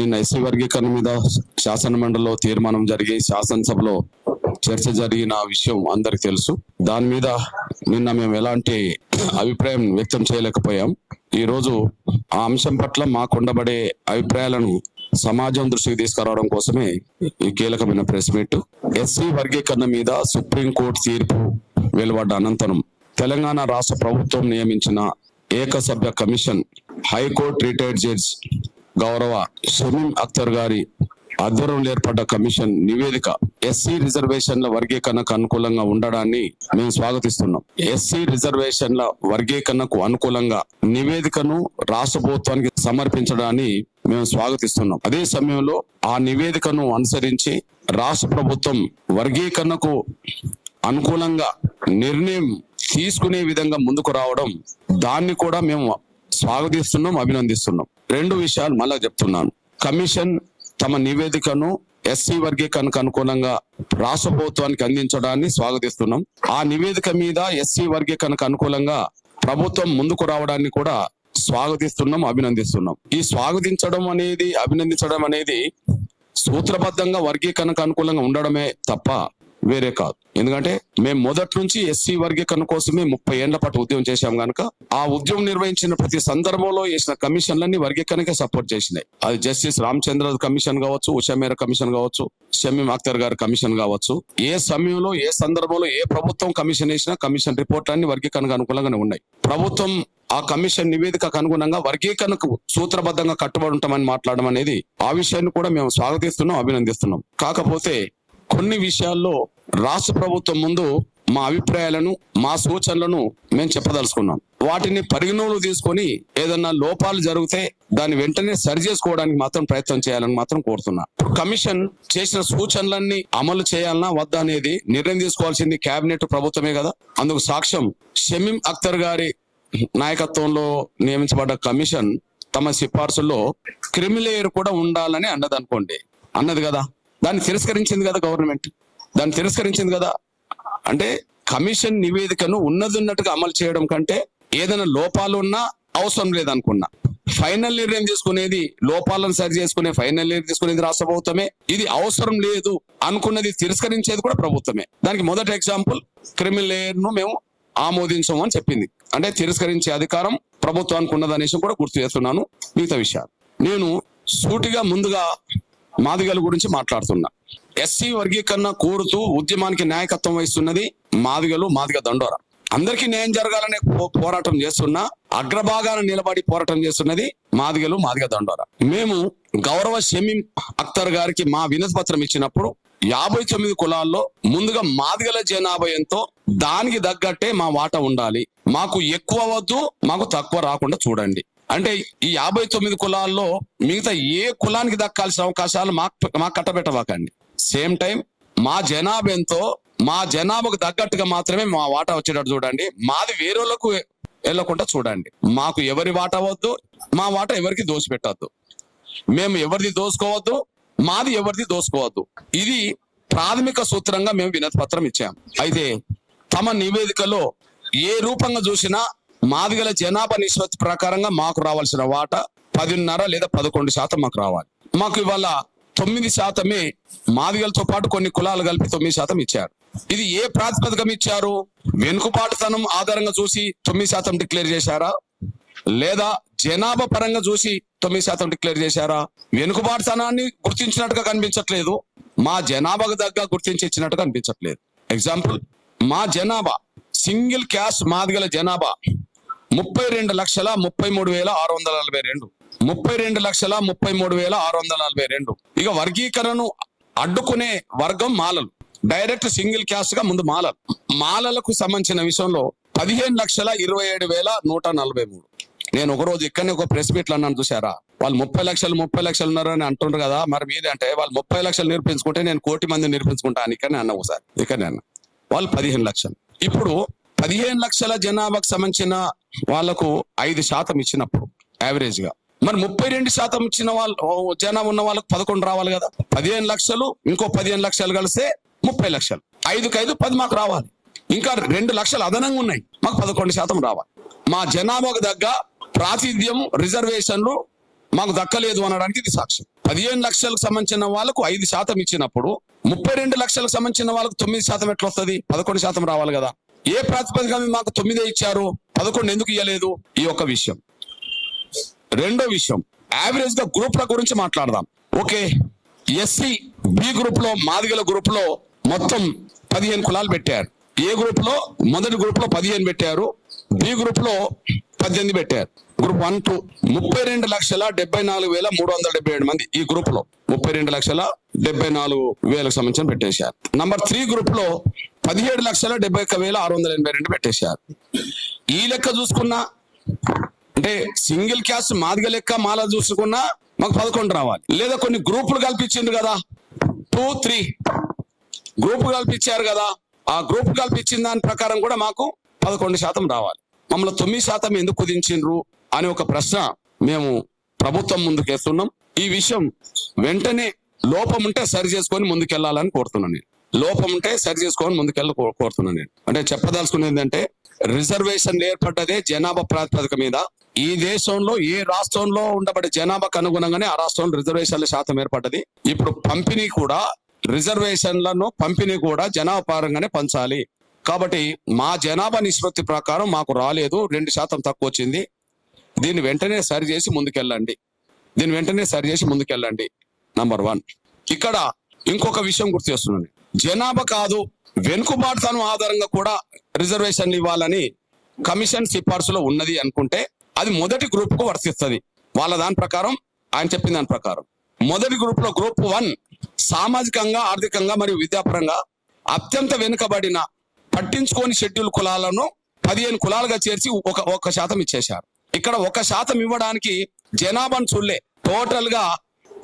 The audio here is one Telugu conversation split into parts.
నిన్న ఎస్సీ వర్గీకరణ మీద శాసన మండలిలో తీర్మానం జరిగి శాసనసభలో చర్చ జరిగిన విషయం అందరికి తెలుసు. దాని మీద నిన్న మేము ఎలాంటి అభిప్రాయం వ్యక్తం చేయలేకపోయాం. ఈ రోజు ఆ అంశం పట్ల మాకుండబడే అభిప్రాయాలను సమాజం దృష్టికి తీసుకురావడం కోసమే ఈ కీలకమైన ప్రెస్ మీట్. ఎస్సీ వర్గీకరణ మీద సుప్రీంకోర్టు తీర్పు వెలువడ్డ అనంతరం తెలంగాణ రాష్ట్ర ప్రభుత్వం నియమించిన ఏకసభ్య commission high court retired judge గౌరవ షమీం అఖ్తర్ గారి ఆధ్వర్యంలో ఏర్పడ్డ కమిషన్ నివేదిక ఎస్సీ రిజర్వేషన్ల వర్గీకరణకు అనుకూలంగా ఉండడాన్ని మేము స్వాగతిస్తున్నాం. ఎస్సీ రిజర్వేషన్ల వర్గీకరణకు అనుకూలంగా నివేదికను రాష్ట్ర ప్రభుత్వానికి సమర్పించడాన్ని మేము స్వాగతిస్తున్నాం. అదే సమయంలో ఆ నివేదికను అనుసరించి రాష్ట్ర ప్రభుత్వం వర్గీకరణకు అనుకూలంగా నిర్ణయం తీసుకునే విధంగా ముందుకు రావడం దాన్ని కూడా మేము స్వాగతిస్తున్నాం అభినందిస్తున్నాం. రెండు విషయాలు మళ్ళా చెప్తున్నాను. కమిషన్ తమ నివేదికను ఎస్సీ వర్గీకరణకు అనుకూలంగా రాష్ట్ర ప్రభుత్వానికి అందించడాన్ని స్వాగతిస్తున్నాం. ఆ నివేదిక మీద ఎస్సీ వర్గీకరణకు అనుకూలంగా ప్రభుత్వం ముందుకు రావడాన్ని కూడా స్వాగతిస్తున్నాం అభినందిస్తున్నాం. ఈ స్వాగతించడం అనేది అభినందించడం అనేది సూత్రబద్ధంగా వర్గీకరణకు అనుకూలంగా ఉండడమే తప్ప వేరే కాదు. ఎందుకంటే మేము మొదటి నుంచి ఎస్సీ వర్గీకరణ కోసమే ముప్పై ఏళ్ళ పాటు ఉద్యమం చేశాం గనుక ఆ ఉద్యమం నిర్వహించిన ప్రతి సందర్భంలో వేసిన కమిషన్లన్నీ వర్గీకరణకే సపోర్ట్ చేసినాయి. అది జస్టిస్ రామచంద్ర కమిషన్ కావచ్చు ఉషమేర కమిషన్ కావచ్చు షమీం అఖ్తర్ గారి కమిషన్ కావచ్చు. ఏ సమయంలో ఏ సందర్భంలో ఏ ప్రభుత్వం కమిషన్ వేసినా కమిషన్ రిపోర్ట్ అన్ని వర్గీకరణకు అనుకూలంగానే ఉన్నాయి. ప్రభుత్వం ఆ కమిషన్ నివేదికకు అనుగుణంగా వర్గీకరణకు సూత్రబద్ధంగా కట్టుబడి ఉంటామని మాట్లాడడం అనేది ఆ విషయాన్ని కూడా మేము స్వాగతిస్తున్నాం అభినందిస్తున్నాం. కాకపోతే కొన్ని విషయాల్లో రాష్ట్ర ప్రభుత్వం ముందు మా అభిప్రాయాలను మా సూచనలను మేము చెప్పదలుచుకున్నాం. వాటిని పరిగణలో తీసుకొని ఏదన్నా లోపాలు జరిగితే దాన్ని వెంటనే సరి చేసుకోవడానికి మాత్రం ప్రయత్నం చేయాలని మాత్రం కోరుతున్నా. కమిషన్ చేసిన సూచనలన్నీ అమలు చేయాలన్నా వద్దా అనేది నిర్ణయం తీసుకోవాల్సింది కేబినెట్ ప్రభుత్వమే కదా. అందుకు సాక్ష్యం షమీం అఖ్తర్ గారి నాయకత్వంలో నియమించబడ్డ కమిషన్ తమ సిఫార్సుల్లో క్రిమిలేయర్ కూడా ఉండాలని అన్నది అనుకోండి అన్నది కదా. దాన్ని తిరస్కరించింది కదా గవర్నమెంట్. దాన్ని తిరస్కరించింది కదా. అంటే కమిషన్ నివేదికను ఉన్నదిన్నట్టుగా అమలు చేయడం కంటే ఏదైనా లోపాలు ఉన్నా అవసరం లేదనుకున్నా. ఫైనల్ నిర్ణయం తీసుకునేది లోపాలను సరి చేసుకునే ఫైనల్ నిర్ణయం తీసుకునేది రాష్ట్ర ప్రభుత్వమే. ఇది అవసరం లేదు అనుకున్నది తిరస్కరించేది కూడా ప్రభుత్వమే. దానికి మొదటి ఎగ్జాంపుల్ క్రిమిలేయర్ను మేము ఆమోదించము అని చెప్పింది. అంటే తిరస్కరించే అధికారం ప్రభుత్వానికి ఉన్నదనేసి కూడా గుర్తు చేస్తున్నాను. మిగతా విషయాలు. నేను సూటిగా ముందుగా మాదిగల గురించి మాట్లాడుతున్నా. ఎస్సీ వర్గీకరణ కోరుతూ ఉద్యమానికి నాయకత్వం వహిస్తున్నది మాదిగలు మాదిగ దండోర. అందరికీ న్యాయం జరగాలనే పో- పోరాటం చేస్తున్నా అగ్రభాగాన నిలబడి పోరాటం చేస్తున్నది మాదిగలు మాదిగ దండోర. మేము గౌరవ షమీం అఖ్తర్ గారికి మా వినతిపత్రం ఇచ్చినప్పుడు యాభై తొమ్మిది కులాల్లో ముందుగా మాదిగల జనాభా ఎంతో దానికి తగ్గట్టే మా వాటా ఉండాలి. మాకు ఎక్కువ వద్దు మాకు తక్కువ రాకుండా చూడండి. అంటే ఈ యాభై తొమ్మిది కులాల్లో మిగతా ఏ కులానికి దక్కాల్సిన అవకాశాలు మాకు మాకు కట్టబెట్టవాకండి. సేమ్ టైం మా జనాభా ఎంతో మా జనాభాకు తగ్గట్టుగా మాత్రమే మా వాటా వచ్చేటట్టు చూడండి. మాది వేరేలకు వెళ్ళకుండా చూడండి. మాకు ఎవరి వాటా వద్దు మా వాటా ఎవరికి దోసిపెట్టద్దు. మేము ఎవరిది దోసుకోవద్దు మాది ఎవరిది దోసుకోవద్దు. ఇది ప్రాథమిక సూత్రంగా మేము వినతి పత్రం ఇచ్చాం. అయితే తమ నివేదికలో ఏ రూపంగా చూసినా మాదిగల జనాభా నిష్పత్తి ప్రకారంగా మాకు రావాల్సిన వాటా పదిన్నర లేదా పదకొండు శాతం మాకు రావాలి. మాకు ఇవాళ తొమ్మిది శాతమే మాదిగలతో పాటు కొన్ని కులాలు కలిపి తొమ్మిది శాతం ఇచ్చారు. ఇది ఏ ప్రాతిపదికం ఇచ్చారు? వెనుకపాటుతనం ఆధారంగా చూసి తొమ్మిది శాతం డిక్లేర్ చేశారా? లేదా జనాభా పరంగా చూసి తొమ్మిది శాతం డిక్లేర్ చేశారా? వెనుకబాటుతనాన్ని గుర్తించినట్టుగా కనిపించట్లేదు. మా జనాభాకు దగ్గర గుర్తించి ఇచ్చినట్టుగా కనిపించట్లేదు. ఎగ్జాంపుల్ మా జనాభా సింగిల్ క్యాస్ట్ మాదిగల జనాభా ముప్పై రెండు లక్షల ముప్పై మూడు వేల ఆరు వందల నలభై రెండు. ముప్పై రెండు లక్షల ముప్పై మూడు వేల ఆరు వందల నలభై రెండు. ఇక వర్గీకరణను అడ్డుకునే వర్గం మాలలు. డైరెక్ట్ సింగిల్ క్యాస్ట్గా ముందు మాలలు. మాలలకు సంబంధించిన విషయంలో పదిహేను లక్షల ఇరవై ఏడు వేల నూట నలభై మూడు. నేను ఒక రోజు ఇక్కడనే ఒక ప్రెస్ మీట్లు అన్నాను చూసారా వాళ్ళు ముప్పై లక్షలు ముప్పై లక్షలు ఉన్నారు అని అంటుండ్రు కదా. మరి మీది అంటే వాళ్ళు ముప్పై లక్షలు నిరూపించుకుంటే నేను కోటి మంది నేర్పించుకుంటాను ఇక్కడనే అన్న ఒకసారి. ఇక్కడనే అన్న. వాళ్ళు పదిహేను లక్షలు. ఇప్పుడు పదిహేను లక్షల జనాభాకు సంబంధించిన వాళ్ళకు ఐదు శాతం ఇచ్చినప్పుడు యావరేజ్గా. మరి ముప్పై రెండు శాతం ఇచ్చిన వాళ్ళు జనం జనాభా ఉన్న వాళ్ళకి పదకొండు రావాలి కదా. పదిహేను లక్షలు ఇంకో పదిహేను లక్షలు కలిస్తే ముప్పై లక్షలు. ఐదుకి ఐదు పది మాకు రావాలి. ఇంకా రెండు లక్షలు అదనంగా ఉన్నాయి. మాకు పదకొండు శాతం రావాలి. మా జనాభాకు తగ్గ ప్రాతినిధ్యం రిజర్వేషన్లు మాకు దక్కలేదు అనడానికి ఇది సాక్ష్యం. పదిహేను లక్షలకు సంబంధించిన వాళ్ళకు ఐదు శాతం ఇచ్చినప్పుడు ముప్పై రెండు లక్షలకు సంబంధించిన వాళ్ళకు తొమ్మిది శాతం ఎట్లా వస్తుంది? పదకొండు శాతం రావాలి కదా. ఏ ప్రాతిపదిక మాకు తొమ్మిదే ఇచ్చారు? పదకొండు ఎందుకు ఇవ్వలేదు ఈ ఒక్క విషయం. రెండో విషయం. యావరేజ్గా గ్రూప్ల గురించి మాట్లాడదాం. ఓకే. ఎస్సీ బి గ్రూప్లో మాదిగల గ్రూప్లో మొత్తం పదిహేను కులాలు పెట్టారు. ఏ గ్రూప్లో మొదటి గ్రూప్లో పదిహేను పెట్టారు. బి గ్రూప్లో పద్దెనిమిది పెట్టారు. గ్రూప్ వన్ టూ ముప్పై రెండు లక్షల డెబ్బై నాలుగు వేల మూడు వందల డెబ్బై ఏడు మంది ఈ గ్రూప్లో ముప్పై రెండు లక్షల డెబ్బై నాలుగు వేలకు సంబంధించిన పెట్టేశారు. నంబర్ త్రీ గ్రూప్లో పదిహేడు లక్షల డెబ్బై ఒక్క వేల ఆరు వందల ఎనభై రెండు పెట్టేశారు. ఈ లెక్క చూసుకున్నా అంటే సింగిల్ క్యాస్ట్ మాదిగ లెక్క మాల చూసుకున్నా మాకు పదకొండు రావాలి. లేదా కొన్ని గ్రూపులు కల్పించిండు కదా టూ త్రీ గ్రూప్ కల్పించారు కదా ఆ గ్రూప్ కల్పించిన దాని ప్రకారం కూడా మాకు పదకొండు శాతం రావాలి. మమ్మల్ని తొమ్మిది శాతం ఎందుకు కుదించిండ్రు? అనే ఒక ప్రశ్న మేము ప్రభుత్వం ముందుకేస్తున్నాం ఈ విషయం వెంటనే లోపం ఉంటే సరి చేసుకొని ముందుకెళ్ళాలని కోరుతున్నాను నేను. లోపం ఉంటే సరి చేసుకొని ముందుకెళ్ళ కో- కోరుతున్నాను నేను. అంటే చెప్పదలుచుకునేది ఏంటంటే రిజర్వేషన్ ఏర్పడ్డదే జనాభా ప్రాతిపదిక మీద. ఈ దేశంలో ఏ రాష్ట్రంలో ఉండబడే జనాభాకు అనుగుణంగానే ఆ రాష్ట్రంలో రిజర్వేషన్ల శాతం ఏర్పడ్డది. ఇప్పుడు పంపిణీ కూడా రిజర్వేషన్లను పంపిణీ కూడా జనాభా పరంగానే పంచాలి. కాబట్టి మా జనాభా నిష్పత్తి ప్రకారం మాకు రాలేదు. రెండు శాతం తక్కువ వచ్చింది. దీన్ని వెంటనే సరి చేసి ముందుకెళ్ళండి. దీన్ని వెంటనే సరి చేసి ముందుకెళ్ళండి నంబర్ వన్ ఇక్కడ ఇంకొక విషయం గుర్తు చేస్తున్నాను జనాభా కాదు వెనుకబాటుతనం ఆధారంగా కూడా రిజర్వేషన్లు ఇవ్వాలని కమిషన్ సిఫార్సులో ఉన్నది అనుకుంటే అది మొదటి గ్రూప్కు వర్తిస్తుంది. వాళ్ళ దాని ప్రకారం ఆయన చెప్పిన దాని ప్రకారం. మొదటి గ్రూప్లో గ్రూప్ వన్ సామాజికంగా ఆర్థికంగా మరియు విద్యాపరంగా అత్యంత వెనుకబడిన పట్టించుకోని షెడ్యూల్ కులాలను పదిహేను కులాలుగా చేర్చి ఒక ఒక శాతం ఇచ్చేశారు. ఇక్కడ ఒక శాతం ఇవ్వడానికి జనాభాను చూడలే. టోటల్గా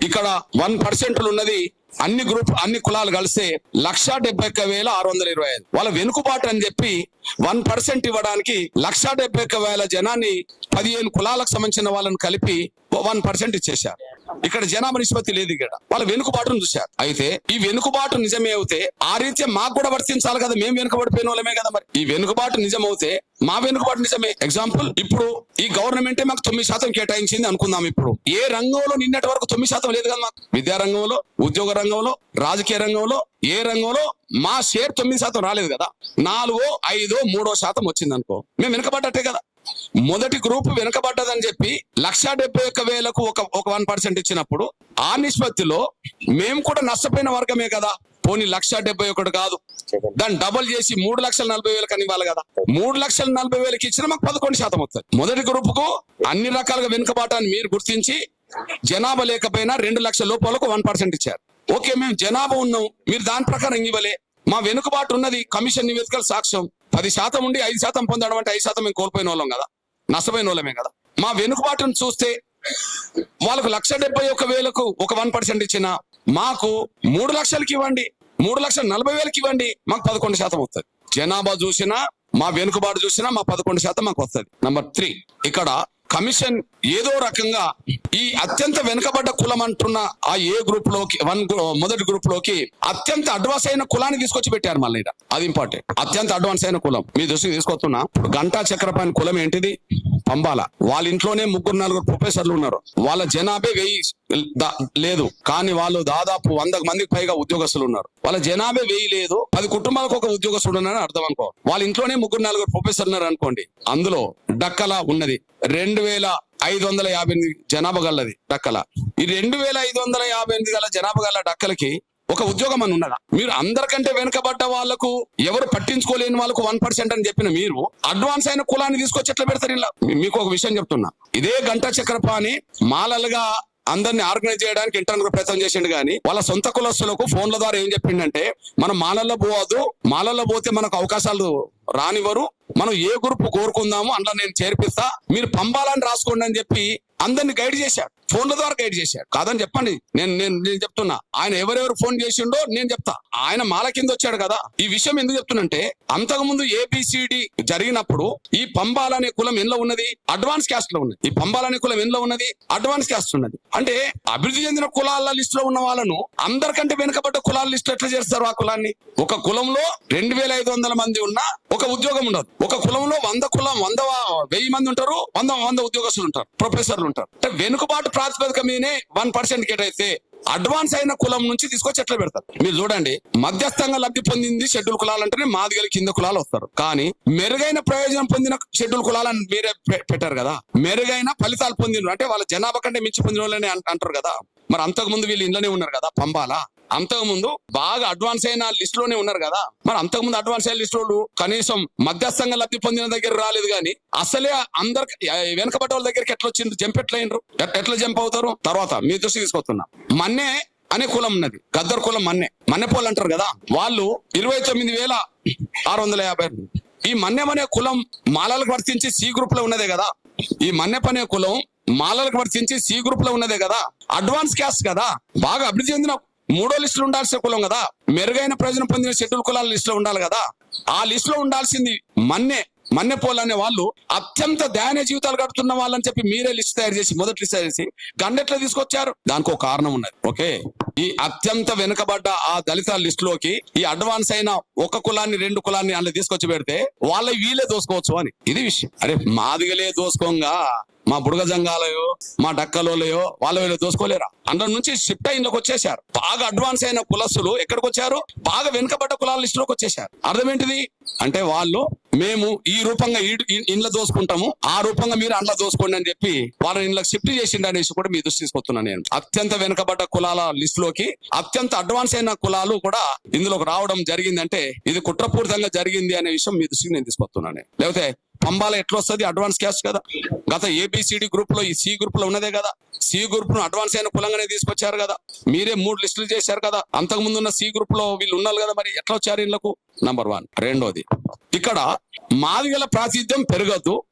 ఇక్కడ వన్ పర్సెంట్ ఉన్నది. అన్ని గ్రూప్ అన్ని కులాలు కలిస్తే లక్ష డెబ్బై ఒక్క వేల ఆరు వందల ఇరవై ఐదు. వాళ్ళ వెనుకబాటు అని చెప్పి వన్ పర్సెంట్ ఇవ్వడానికి లక్ష డెబ్బై ఒక్క వేల జనాన్ని పదిహేను కులాలకు సంబంధించిన వాళ్ళని కలిపి వన్ పర్సెంట్ ఇచ్చేశారు ఇక్కడ జనాభా నిష్పత్తి లేదు ఇక్కడ. వాళ్ళ వెనుకబాటును చూశారు. అయితే ఈ వెనుకబాటు నిజమే అవుతే ఆ రీత్యా మాకు కూడా వర్తించాలి కదా మేము వెనుకబడిపోయిన వాళ్ళమే కదా మరి. ఈ వెనుకబాటు నిజం అవుతే మా వెనుకబాటు నిజమే. ఎగ్జాంపుల్ ఇప్పుడు ఈ గవర్నమెంటే మాకు తొమ్మిది శాతం కేటాయించింది అనుకుందాం ఇప్పుడు. ఏ రంగంలో నిన్నటి వరకు తొమ్మిది శాతం లేదు కదా మాకు? విద్యా రంగంలో ఉద్యోగ రంగంలో రాజకీయ రంగంలో ఏ రంగంలో మా షేర్ తొమ్మిది శాతం రాలేదు కదా. నాలుగో ఐదో మూడో శాతం వచ్చింది అనుకో మేము వెనుకబడ్డట్టే కదా. మొదటి గ్రూప్ వెనుకబడ్డదని చెప్పి లక్ష డెబ్బై ఒక్క వేలకు ఒక ఒక వన్ పర్సెంట్ ఇచ్చినప్పుడు ఆ నిష్పత్తిలో మేము కూడా నష్టపోయిన వర్గమే కదా. పోనీ లక్ష డెబ్బై ఒకటి కాదు. దాన్ని డబుల్ చేసి మూడు లక్షల నలభై వేలకు అని ఇవ్వాలి కదా. మూడు లక్షల నలభై వేలకి ఇచ్చిన మాకు పదకొండు శాతం వస్తుంది. మొదటి గ్రూప్కు అన్ని రకాలుగా వెనుకబాటాన్ని మీరు గుర్తించి జనాభా లేకపోయినా రెండు లక్షల లోపలకు వన్ పర్సెంట్ ఇచ్చారు. ఓకే మేము జనాభా ఉన్నాం. మీరు దాని ప్రకారం ఇవ్వలే. మా వెనుకబాటు ఉన్నది కమిషన్ నివేదికల సాక్ష్యం. పది శాతం ఉండి ఐదు శాతం పొందడం అంటే ఐదు శాతం మేము కోల్పోయిన వాళ్ళం కదా. నష్టపోయిన వాళ్ళమే కదా. మా వెనుకబాటును చూస్తే వాళ్ళకు లక్ష డెబ్బై ఒక వేలకు ఒక వన్ పర్సెంట్ ఇచ్చిన మాకు మూడు లక్షలకి ఇవ్వండి మూడు లక్షల నలభై వేలకి ఇవ్వండి మాకు పదకొండు శాతం వస్తుంది. జనాభా చూసినా మా వెనుకబాటు చూసినా మా పదకొండు శాతం మాకు వస్తుంది. నంబర్ త్రీ ఇక్కడ కమిషన్ ఏదో రకంగా ఈ అత్యంత వెనుకబడ్డ కులం అంటున్న ఆ ఏ గ్రూప్లోకి వన్ మొదటి గ్రూప్లోకి అత్యంత అడ్వాన్స్ అయిన కులాన్ని తీసుకొచ్చి పెట్టారు మళ్ళీ అది ఇంపార్టెంట్ అత్యంత అడ్వాన్స్ అయిన కులం. మీ దృష్టికి తీసుకొస్తున్నా. ఇప్పుడు గంటా చక్రపాణి కులం ఏంటిది? పంబాల. వాళ్ళ ఇంట్లోనే ముగ్గురు నలుగురు ప్రొఫెసర్లు ఉన్నారు. వాళ్ళ జనాభే వెయ్యి లేదు. కానీ వాళ్ళు దాదాపు వంద మందికి పైగా ఉద్యోగస్తులు ఉన్నారు. వాళ్ళ జనాభే వెయ్యి లేదు. పది కుటుంబాలకు ఒక ఉద్యోగస్తుడు ఉన్నారని అర్థం అనుకో. వాళ్ళ ఇంట్లోనే ముగ్గురు నలుగురు ప్రొఫెసర్లు ఉన్నారు అనుకోండి. అందులో డక్కలా ఉన్నది. రెండు వేల ఐదు వందల యాభై ఎనిమిది జనాభా గలది డక్కల. ఈ రెండు వేల ఐదు వందల యాభై ఎనిమిది గల జనాభా గల డక్కలకి ఒక ఉద్యోగం అని ఉన్నదా? మీరు అందరికంటే వెనుకబడ్డ వాళ్ళకు ఎవరు పట్టించుకోలేని వాళ్ళకు వన్ పర్సెంట్ అని చెప్పిన మీరు అడ్వాన్స్ అయిన కులాన్ని తీసుకొచ్చి ఎట్లా పెడతారు ఇలా? మీకు ఒక విషయం చెప్తున్నా. ఇదే గంట చక్రపాణి మాలలుగా అందరిని ఆర్గనైజ్ చేయడానికి ఇంటర్నల్ ప్రయత్నం చేసిండు కానీ వాళ్ళ సొంత కులస్తులకు ఫోన్ల ద్వారా ఏం చెప్పిండంటే మనం మాలల్లో పోవద్దు మాలల్లో పోతే మనకు అవకాశాలు రానివ్వరు. మనం ఏ గ్రూప్ కోరుకుందాము అందులో నేను చేర్పిస్తా. మీరు పంపాలని రాసుకోండి అని చెప్పి అందరిని గైడ్ చేశాడు. ఫోన్ల ద్వారా గైడ్ చేశాడు. కాదని చెప్పండి. నేను నేను నేను చెప్తున్నా. ఆయన ఎవరెవరు ఫోన్ చేసిండో నేను చెప్తా. ఆయన మాల కింద వచ్చాడు కదా. ఈ విషయం ఎందుకు చెప్తున్నంటే అంతకుముందు ఏబిసిడి జరిగినప్పుడు ఈ పంబాల అనే కులం ఎందులో ఉన్నది? అడ్వాన్స్ క్యాస్ట్లో ఉన్నది. ఈ పంబాల అనే కులం ఎందులో ఉన్నది? అడ్వాన్స్ క్యాస్ట్ ఉన్నది. అంటే అభివృద్ధి చెందిన కులాల లిస్ట్లో ఉన్న వాళ్ళను అందరికంటే వెనుకబడ్డ కులాల లిస్ట్ ఎట్లా చేస్తారు ఆ కులాన్ని? ఒక కులంలో రెండు వేల ఐదు వందల మంది ఉన్న ఒక ఉద్యోగం ఉండదు. ఒక కులంలో వంద కులం వంద వెయ్యి మంది ఉంటారు వంద వంద ఉద్యోగస్తులు ఉంటారు ప్రొఫెసర్లు ఉంటారు. అంటే వెనుకబాటు ప్రాతిపదిక మీదనే వన్ పర్సెంట్ కేటైతే అడ్వాన్స్ అయిన కులం నుంచి తీసుకొచ్చి ఎట్లా పెడతారు. మీరు చూడండి మధ్యస్థంగా లబ్ధి పొందింది షెడ్యూల్ కులాలు అంటేనే మాదిగల కింద కులాలు వస్తారు. కానీ మెరుగైన ప్రయోజనం పొందిన షెడ్యూల్ కులాలను మీరే పె- పెట్టారు కదా. మెరుగైన ఫలితాలు పొందిన అంటే వాళ్ళ జనాభా కంటే మించి పొందిన వాళ్ళని అంటారు కదా. మరి అంతకు ముందు వీళ్ళు ఇంట్లోనే ఉన్నారు కదా పంబాలా అంతకుముందు బాగా అడ్వాన్స్ అయిన లిస్ట్లోనే ఉన్నారు కదా. మరి అంతకు ముందు అడ్వాన్స్ అయిన లిస్ట్ వాళ్ళు కనీసం మధ్యస్థంగా లబ్ధి పొందిన దగ్గర రాలేదు కానీ అసలే అందరు వెనకబడ్డ వాళ్ళ దగ్గరికి ఎట్లా వచ్చింది జంప్ ఎట్లా అయినరు? ఎట్లా జంప్ అవుతారు? తర్వాత మీ దృష్టి తీసుకొస్తున్నా. మన్నే అనే కులం ఉన్నది. గద్దర్ కులం మన్నే. మన్నెపోలు అంటారు కదా. వాళ్ళు ఇరవై తొమ్మిది వేల ఆరు వందల యాభై ఈ మన్నెం అనే కులం మాలలకు వర్తించి సి గ్రూప్లో ఉన్నదే కదా. ఈ మన్నెప్ అనే కులం మాలలకు వర్తించి సి గ్రూప్లో ఉన్నదే కదా. అడ్వాన్స్ క్యాస్ట్ కదా. బాగా అభివృద్ధి చెందిన మూడో లిస్టులు ఉండాల్సిన కులం కదా. మెరుగైన ప్రయోజనం పొందిన షెడ్యూల్ కులాల లిస్ట్లో ఉండాలి కదా. ఆ లిస్ట్లో ఉండాల్సింది మన్నే మన్నెపోల్ అనే వాళ్ళు అత్యంత దయాన జీవితాలు గడుపుతున్న వాళ్ళని చెప్పి మీరే లిస్ట్ తయారు చేసి మొదటి లిస్ట్ తయారు చేసి గండెట్లో తీసుకొచ్చారు. దానికి ఒక కారణం ఉన్నది. ఓకే? ఈ అత్యంత వెనుకబడ్డ ఆ దళిత లిస్ట్లోకి ఈ అడ్వాన్స్ అయిన ఒక కులాన్ని రెండు కులాన్ని అందులో తీసుకొచ్చి పెడితే వాళ్ళ వీలే దోసుకోవచ్చు అని. ఇది విషయం. అరే మాదిగలే దోసుకోంగా. మా బుడగ జంగాలయో మా డక్కలోలయో వాళ్ళ వీళ్ళు దోసుకోలేరా అందులో నుంచి షిఫ్ట్ అయినలోకి వచ్చేసారు బాగా అడ్వాన్స్ అయిన కులస్తులు ఎక్కడికి వచ్చారు? బాగా వెనుకబడ్డ కులాల లిస్టులోకి వచ్చేసారు అర్థం ఏంటిది అంటే వాళ్ళు మేము ఈ రూపంగా ఇండ్ల దోసుకుంటాము ఆ రూపంగా మీరు అండ్ల దోసుకోండి అని చెప్పి వాళ్ళని ఇండ్లకు షిఫ్ట్ చేసిండు అనేసి కూడా మీ దృష్టి తీసుకొస్తున్నాను నేను. అత్యంత వెనుకబడ్డ కులాల లిస్ట్లోకి అత్యంత అడ్వాన్స్ అయిన కులాలు కూడా ఇందులోకి రావడం జరిగిందంటే ఇది కుట్రపూరితంగా జరిగింది అనే విషయం మీ దృష్టికి నేను తీసుకొస్తున్నాను లేకపోతే పంబాల ఎట్లా వస్తుంది? అడ్వాన్స్ క్యాష్ కదా. గత ఏబిసిడి గ్రూప్లో ఈ సి గ్రూప్లో ఉన్నదే కదా. సి గ్రూప్ను అడ్వాన్స్ అయిన కులంగానే తీసుకొచ్చారు కదా. మీరే మూడు లిస్టులు చేశారు కదా. అంతకు ముందు ఉన్న సి గ్రూప్లో వీళ్ళు ఉన్నారు కదా మరి. ఎట్లా వచ్చారు ఇళ్ళకు నంబర్ వన్ రెండోది. ఇక్కడ మాదిగల ప్రాతినిధ్యం పెరగద్దు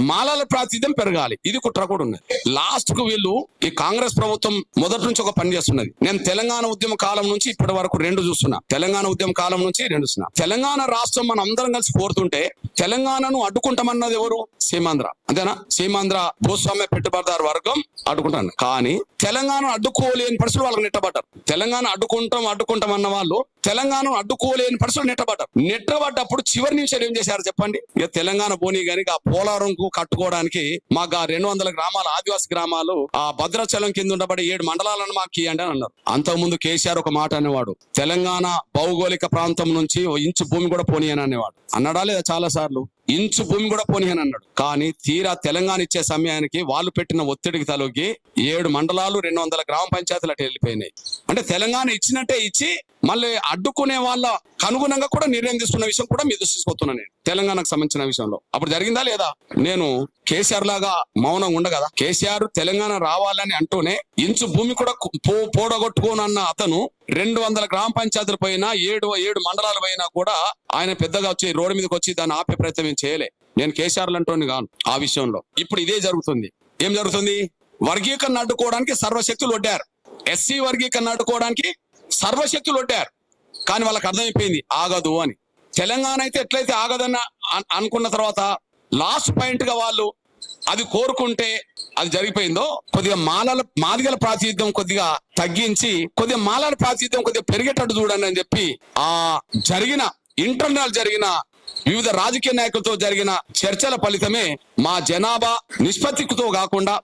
మాలల ప్రాతినిధ్యం పెరగాలి. ఇది కుట్ర కూడా ఉన్నది. లాస్ట్కు వీళ్ళు ఈ కాంగ్రెస్ ప్రభుత్వం మొదటి నుంచి ఒక పని చేస్తున్నది. నేను తెలంగాణ ఉద్యమ కాలం నుంచి ఇప్పటి వరకు రెండు చూస్తున్నా. తెలంగాణ ఉద్యమ కాలం నుంచి రెండు చూస్తున్నా. తెలంగాణ రాష్ట్రం మనం అందరం కలిసి కోరుతుంటే తెలంగాణను అడ్డుకుంటామన్నది ఎవరు? సీమాంధ్ర. అంతేనా? సీమాంధ్ర భూస్వామ్య పెట్టుబడిదారు వర్గం అడ్డుకుంటాను. కానీ తెలంగాణ అడ్డుకోలేని పరిస్థితులు వాళ్ళకి నెట్టబడ్డారు. తెలంగాణ అడ్డుకుంటాం అడ్డుకుంటాం అన్న వాళ్ళు తెలంగాణను అడ్డుకోలేని పరిస్థితులు నెట్టబడ్డారు. నెట్టబడ్డప్పుడు చివరి నిమిషాలు ఏం చేశారు చెప్పండి? ఇక తెలంగాణ పోనీ గాని ఆ పోలవరంకు కట్టుకోవడానికి మాకు ఆ రెండు వందల గ్రామాల ఆదివాసి గ్రామాలు ఆ భద్రాచలం కింద ఉండబడి ఏడు మండలాలను మాకు ఇవ్వండి అని అన్నారు. అంతకుముందు కేసీఆర్ ఒక మాట అనేవాడు తెలంగాణ భౌగోళిక ప్రాంతం నుంచి ఓ ఇంచు భూమి కూడా పోనీ అని అనేవాడు. అన్నాడా లేదా చాలా సార్లు ఇంచు భూమి కూడా పోనీయని అన్నాడు కానీ తీరా తెలంగాణ ఇచ్చే సమయానికి వాళ్ళు పెట్టిన ఒత్తిడికి తలొగ్గి ఏడు మండలాలు రెండు వందల గ్రామ పంచాయతీలు అటు వెళ్ళిపోయినాయి. అంటే తెలంగాణ ఇచ్చినట్టే ఇచ్చి మళ్ళీ అడ్డుకునే వాళ్ళ అనుగుణంగా కూడా నిర్ణయం తీసుకున్న విషయం కూడా మీ దృష్టి నేను. తెలంగాణకు సంబంధించిన విషయంలో. అప్పుడు జరిగిందా లేదా? నేను కేసీఆర్ లాగా మౌనం ఉండగదా కేసీఆర్ తెలంగాణ రావాలని అంటూనే ఇంచు భూమి కూడా పోడగొట్టుకోనన్న అతను రెండు వందల గ్రామ పంచాయతీల పైన ఏడు ఏడు మండలాల పైన కూడా ఆయన పెద్దగా వచ్చి రోడ్డు మీదకి వచ్చి దాన్ని ఆపే ప్రయత్నం చేయలే. నేను కేసీఆర్ అంటోని కాను ఆ విషయంలో. ఇప్పుడు ఇదే జరుగుతుంది. ఏం జరుగుతుంది? వర్గీకరణ అడ్డుకోవడానికి సర్వశక్తులు వడ్డారు ఎస్సీ వర్గీకరణ అడ్డుకోవడానికి సర్వశక్తులు వడ్డారు కానీ వాళ్ళకి అర్థమైపోయింది ఆగదు అని. తెలంగాణ అయితే ఎట్లయితే ఆగదన్న అనుకున్న తర్వాత లాస్ట్ పాయింట్గా వాళ్ళు అది కోరుకుంటే అది జరిగిపోయిందో కొద్దిగా మాలల మాదిగల ప్రాతినిధ్యం కొద్దిగా తగ్గించి కొద్దిగా మాలల ప్రాతినిధ్యం కొద్దిగా పెరిగేటట్టు చూడండి అని చెప్పి ఆ జరిగిన ఇంటర్నల్ జరిగిన వివిధ రాజకీయ నాయకులతో జరిగిన చర్చల ఫలితమే మా జనాభా నిష్పత్తితో కాకుండా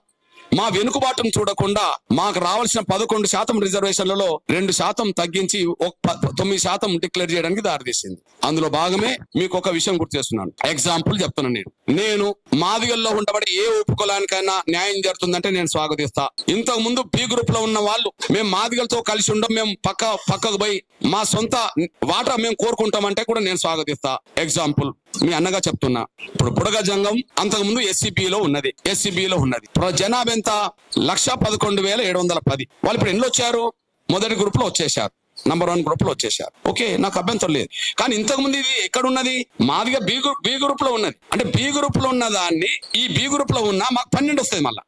మా వెనుకబాటును చూడకుండా మాకు రావాల్సిన పదకొండు శాతం రిజర్వేషన్లలో రెండు శాతం తగ్గించి ఒక తొమ్మిది శాతం డిక్లేర్ చేయడానికి దారితీసింది. అందులో భాగమే మీకు ఒక విషయం గుర్తు చేస్తున్నాను. ఎగ్జాంపుల్ చెప్తున్నాను నేను. నేను మాదిగల్లో ఉండబడి ఏ ఉపకులానికైనా న్యాయం జరుగుతుందంటే నేను స్వాగతిస్తా. ఇంతకు ముందు బి గ్రూప్లో ఉన్న వాళ్ళు మేము మాదిగలతో కలిసి ఉండం మేము పక్క పక్కకు పోయి మా సొంత వాటా మేము కోరుకుంటామంటే కూడా నేను స్వాగతిస్తా. ఎగ్జాంపుల్. మీ అన్నగా చెప్తున్నా. ఇప్పుడు బుడగ జంగం అంతకు ముందు SCB లో ఉన్నది. ఎస్సీబీలో లో ఉన్నది. ఇప్పుడు జనాభా ఎంత? లక్ష పదకొండు వేల ఏడు వందల పది. వాళ్ళు ఇప్పుడు ఎన్ని వచ్చారు? మొదటి గ్రూప్లో వచ్చేసారు నంబర్ వన్ గ్రూప్లో వచ్చేసారు ఓకే నాకు అభ్యంతరం లేదు. కానీ ఇంతకు ముందు ఇది ఎక్కడ ఉన్నది మాదిగా బి గ్రూప్ బి గ్రూప్లో ఉన్నది. అంటే బి గ్రూప్లో ఉన్న దాన్ని ఈ బి గ్రూప్లో ఉన్న మాకు పన్నెండు వస్తుంది మళ్ళా.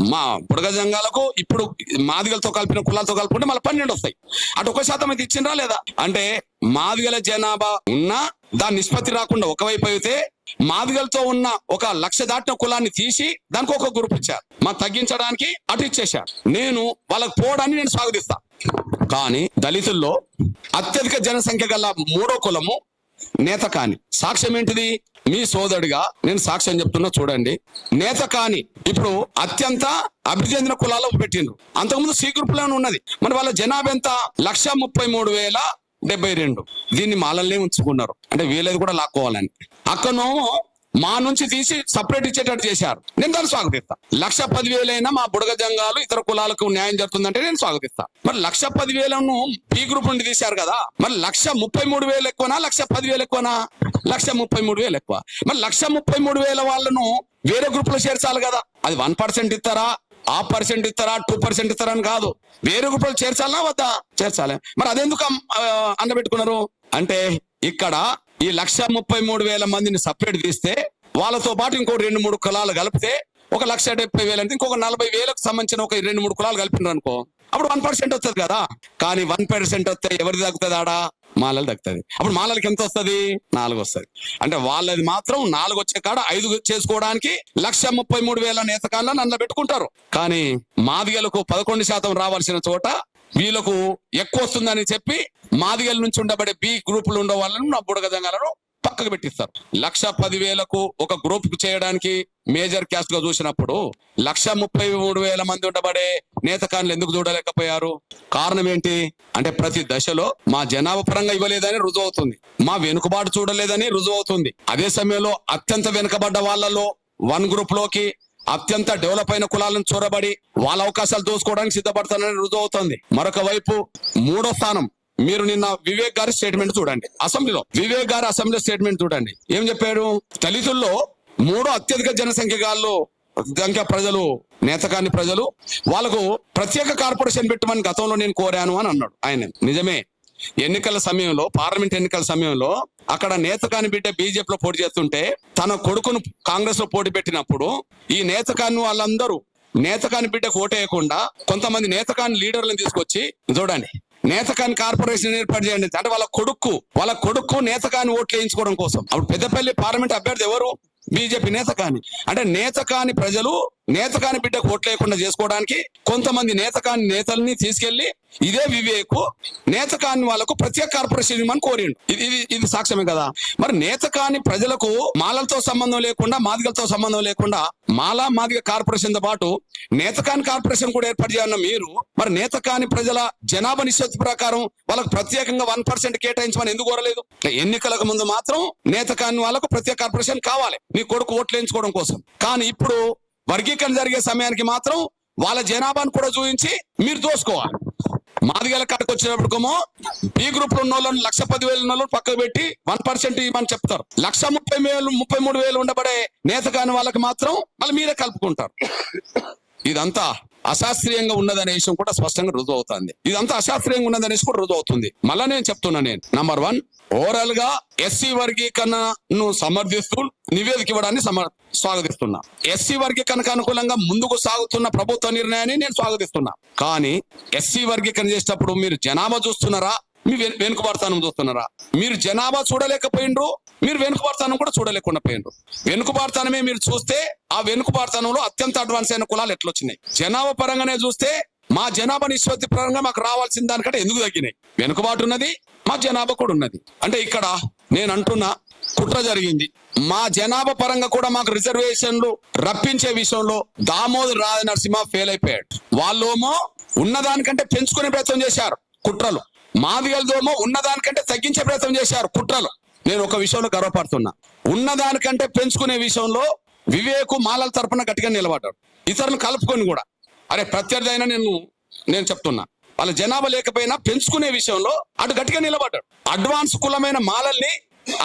మా బుడగ జంగాలకు ఇప్పుడు మాదిగలతో కలిపిన కులాలతో కలుపుకుంటే మళ్ళీ పన్నెండు వస్తాయి. అటు ఒక శాతం అయితే ఇచ్చిండ్రా లేదా? అంటే మాదిగల జనాభా ఉన్నా దాని నిష్పత్తి రాకుండా ఒకవైపు అయితే మాదిగలతో ఉన్న ఒక లక్ష దాటిన కులాన్ని తీసి దానికి ఒక గ్రూప్ ఇచ్చారు. మా తగ్గించడానికి అటు ఇచ్చేశారు. నేను వాళ్ళకి పోవడాన్ని నేను స్వాగతిస్తా కానీ దళితుల్లో అత్యధిక జనసంఖ్య గల మూడో కులము నేత కాని. సాక్ష్యం ఏంటిది? మీ సోదరుడిగా నేను సాక్ష్యం చెప్తున్నా చూడండి. నేత కాని ఇప్పుడు అత్యంత అభివృద్ధి చెందిన కులాల్లో పెట్టిండ్రు. అంతకుముందు సి గ్రూప్లోనే ఉన్నది. మరి వాళ్ళ జనాభా ఎంత? లక్ష ముప్పై మూడు వేల డెబ్బై రెండు. దీన్ని మాలల్లే ఉంచుకున్నారు. అంటే వీళ్ళది కూడా లాక్కోవాలని. అక్కనో మా నుంచి తీసి సపరేట్ ఇచ్చేటట్టు చేశారు. నేను దాన్ని స్వాగతిస్తా. లక్ష పదివేలైనా మా బుడగ జంగాలు ఇతర కులాలకు న్యాయం జరుగుతుందంటే నేను స్వాగతిస్తా. మరి లక్ష పదివేలను పి గ్రూప్ నుండి తీశారు కదా మరి లక్ష ముప్పై మూడు వేలు ఎక్కువనా లక్ష పదివేలు ఎక్కువనా? లక్ష ముప్పై మూడు వేలు ఎక్కువ. మరి లక్ష ముప్పై మూడు వేల వాళ్ళను వేరే గ్రూప్లో చేర్చాలి కదా. అది వన్ పర్సెంట్ ఇస్తారా? ఆ పర్సెంట్ ఇస్తారా? టూ పర్సెంట్ ఇస్తారా అని కాదు. వేరే గ్రూప్లో చేర్చాలా వద్దా? చేర్చాలి. మరి అదెందుకు అండబెట్టుకున్నారు? అంటే ఇక్కడ ఈ లక్ష ముప్పై మూడు వేల మందిని సపరేట్ తీస్తే వాళ్ళతో పాటు ఇంకో రెండు మూడు కులాలు కలిపితే ఒక లక్ష డెబ్బై వేలు అంటే ఇంకొక నలభై వేలకు సంబంధించిన ఒక రెండు మూడు కులాలు కలిపినారు అనుకో అప్పుడు వన్ పర్సెంట్ వస్తుంది కదా. కానీ వన్ పర్సెంట్ వస్తే ఎవరిది తగ్గుతుంది ఆడ? మాలలు తగ్గుతుంది. అప్పుడు మాలలకి ఎంత వస్తుంది? నాలుగు వస్తుంది. అంటే వాళ్ళది మాత్రం నాలుగు వచ్చే కాడ ఐదు చేసుకోవడానికి లక్ష ముప్పై మూడు వేల నేతకాలను నన్ను పెట్టుకుంటారు. కానీ మాదిగలకు పదకొండు శాతం రావాల్సిన చోట వీళ్ళకు ఎక్కువ వస్తుందని చెప్పి మాదిగల నుంచి ఉండబడే బి గ్రూపులు ఉండే వాళ్ళను నా బుడగదంగాలను పక్కకు పెట్టిస్తారు. లక్ష పదివేలకు ఒక గ్రూప్ చేయడానికి మేజర్ క్యాస్ట్గా చూసినప్పుడు లక్ష ముప్పై మూడు వేల మంది ఉండబడే నేతకాన్లు ఎందుకు చూడలేకపోయారు? కారణం ఏంటి? అంటే ప్రతి దశలో మా జనాభా పరంగా ఇవ్వలేదని రుజువు అవుతుంది. మా వెనుకబాటు చూడలేదని రుజువు అవుతుంది. అదే సమయంలో అత్యంత వెనుకబడ్డ వాళ్ళలో వన్ గ్రూప్లోకి అత్యంత డెవలప్ అయిన కులాలను చూరబడి వాళ్ళ అవకాశాలు దోసుకోవడానికి సిద్ధపడతానని రుజువు అవుతుంది. మరొక వైపు మూడో స్థానం మీరు నిన్న వివేక్ గారి స్టేట్మెంట్ చూడండి. అసెంబ్లీలో వివేక్ గారి అసెంబ్లీ స్టేట్మెంట్ చూడండి. ఏం చెప్పాడు? దళితుల్లో మూడో అత్యధిక జనసంఖ్య గాళ్ళు సంఖ్య ప్రజలు నేతకాని ప్రజలు వాళ్ళకు ప్రత్యేక కార్పొరేషన్ పెట్టమని గతంలో నేను కోరాను అని అన్నాడు ఆయన. నిజమే. ఎన్నికల సమయంలో పార్లమెంట్ ఎన్నికల సమయంలో అక్కడ నేతకాని బిడ్డ బీజేపీలో పోటీ చేస్తుంటే తన కొడుకును కాంగ్రెస్లో పోటీ పెట్టినప్పుడు ఈ నేతకాని వాళ్ళందరూ నేతకాని బిడ్డకు ఓటేయకుండా కొంతమంది నేతకాని లీడర్లను తీసుకొచ్చి చూడండి నేతకాని కార్పొరేషన్ ఏర్పాటు చేయండి అంటే వాళ్ళ కొడుకు వాళ్ళ కొడుకు నేతకాని ఓట్లు వేయించుకోవడం కోసం. అప్పుడు పెద్దపల్లి పార్లమెంట్ అభ్యర్థి ఎవరు? బీజేపీ నేతకాని. అంటే నేతకాని ప్రజలు నేతకాని బిడ్డకు ఓట్లు వేయకుండా చేసుకోవడానికి కొంతమంది నేతకాని నేతల్ని తీసుకెళ్ళి ఇదే వివేకు నేతకాని వాళ్ళకు ప్రత్యేక కార్పొరేషన్ ఇవ్వమని కోరిండు. ఇది ఇది ఇది సాక్ష్యమే కదా. మరి నేతకాని ప్రజలకు మాలలతో సంబంధం లేకుండా మాదిగలతో సంబంధం లేకుండా మాల మాదిగ కార్పొరేషన్తో పాటు నేతకాని కార్పొరేషన్ కూడా ఏర్పాటు చేయాలన్న మీరు మరి నేతకాని ప్రజల జనాభా నిష్పత్తి ప్రకారం వాళ్ళకు ప్రత్యేకంగా వన్ పర్సెంట్ కేటాయించమని ఎందుకు కోరలేదు? ఎన్నికలకు ముందు మాత్రం నేతకాని వాళ్ళకు ప్రత్యేక కార్పొరేషన్ కావాలి. మీ కొడుకు ఓట్లు వేయించుకోవడం కోసం. కానీ ఇప్పుడు వర్గీకరణ జరిగే సమయానికి మాత్రం వాళ్ళ జనాభాను కూడా చూపించి మీరు దోసుకోవాలి. మాదిగల కాడికి వచ్చినప్పటికేమో బి గ్రూప్లో ఉన్న వాళ్ళని లక్ష పది వేలు ఉన్న పక్కకు పెట్టి వన్ పర్సెంట్ ఇవ్వమని చెప్తారు. లక్ష ముప్పై వేలు ముప్పై మూడు వేలు ఉండబడే నేత కాని వాళ్ళకి మాత్రం మళ్ళీ మీరే కలుపుకుంటారు. ఇదంతా అశాస్త్రీయంగా ఉన్నదనే విషయం కూడా స్పష్టంగా రుజువు అవుతుంది. ఇదంతా అశాస్త్రీయంగా ఉన్నదనేసి కూడా రుజువు అవుతుంది. మళ్ళా నేను చెప్తున్నా నేను. నంబర్ వన్ ఓవరాల్గా ఎస్సీ వర్గీకరణను సమర్థిస్తూ నివేదిక ఇవ్వడాన్ని సమర్ స్వాగతిస్తున్నా. ఎస్సీ వర్గీకరణకు అనుకూలంగా ముందుకు సాగుతున్న ప్రభుత్వ నిర్ణయాన్ని నేను స్వాగతిస్తున్నా. కానీ ఎస్సీ వర్గీకరణ చేసేటప్పుడు మీరు జనాభా చూస్తున్నారా? మీ వెను- వెనుకబడతానం చూస్తున్నారా? మీరు జనాభా చూడలేకపోయిండ్రు మీరు వెనుకబడతానం కూడా చూడలేకుండా పోయిండ్రు. వెనుకబడతానమే మీరు చూస్తే ఆ వెనుకబడతానంలో అత్యంత అడ్వాన్స్ అయిన కులాలు ఎట్లొచ్చినాయి? జనాభా పరంగానే చూస్తే మా జనాభా నిష్పత్తి పరంగా మాకు రావాల్సిన దానికంటే ఎందుకు తగ్గినాయి? వెనుకబాటు ఉన్నది మా జనాభా కూడా ఉన్నది అంటే ఇక్కడ నేను అంటున్నా కుట్ర జరిగింది. మా జనాభా పరంగా కూడా మాకు రిజర్వేషన్లు రప్పించే విషయంలో దామోదర్ రాజ నరసింహ ఫెయిల్ అయిపోయాడు. వాళ్ళేమో ఉన్నదానికంటే పెంచుకునే ప్రయత్నం చేశారు కుట్రలు. మాదిగలదేమో ఉన్నదానికంటే తగ్గించే ప్రయత్నం చేశారు కుట్రలు. నేను ఒక విషయంలో గర్వపడుతున్నా. ఉన్నదానికంటే పెంచుకునే విషయంలో వివేకు మాలల తరపున గట్టిగా నిలబడ్డాడు. ఇతరులను కలుపుకొని కూడా. అరే ప్రత్యర్థి అయినా నేను నేను చెప్తున్నా. వాళ్ళ జనాభా లేకపోయినా పెంచుకునే విషయంలో అటు గట్టిగా నిలబడ్డాడు. అడ్వాన్స్ కులమైన మాలల్ని